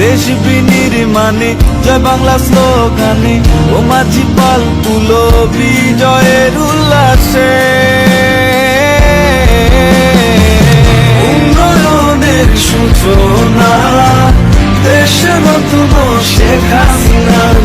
দেশ বিনির্মাণে জয় বাংলা স্লোগানে ও মাঝি পাল তুলো বিজয়ের উল্লাসে উন্নয়নের সূচনা দেশের নতুন শেখ হাসিনা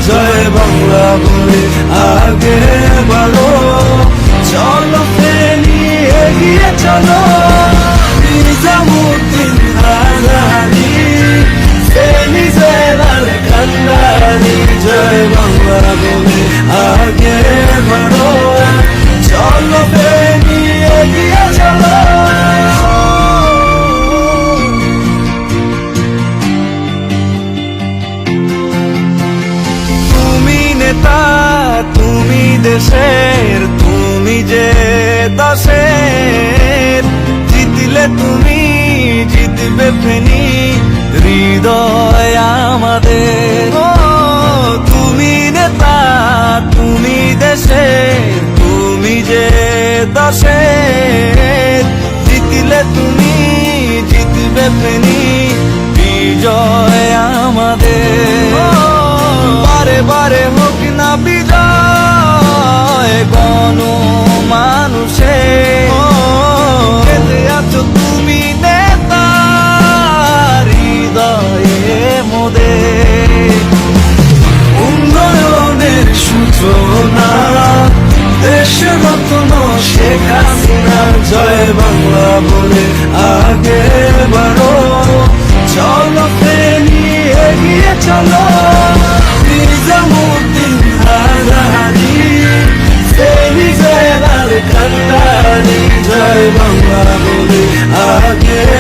দেশের তুমি যে দশের জিতলে তুমি জিতবে ফেনি হৃদয় আমাদের। তুমি নেতা, তুমি দেশের, তুমি যে দশের জিতলে তুমি জিতবে ফেনি বিজয় আমাদের। বারে বারে হোক না বিজয় শেখ হাসিনা জয় বাংলা বলে আগে বারো চলো ফেরি এগিয়ে চলো নিজামুদ্দিন হাজারি ফেরি জয়লাল খান্ডারি জয় বাংলা বলে আগে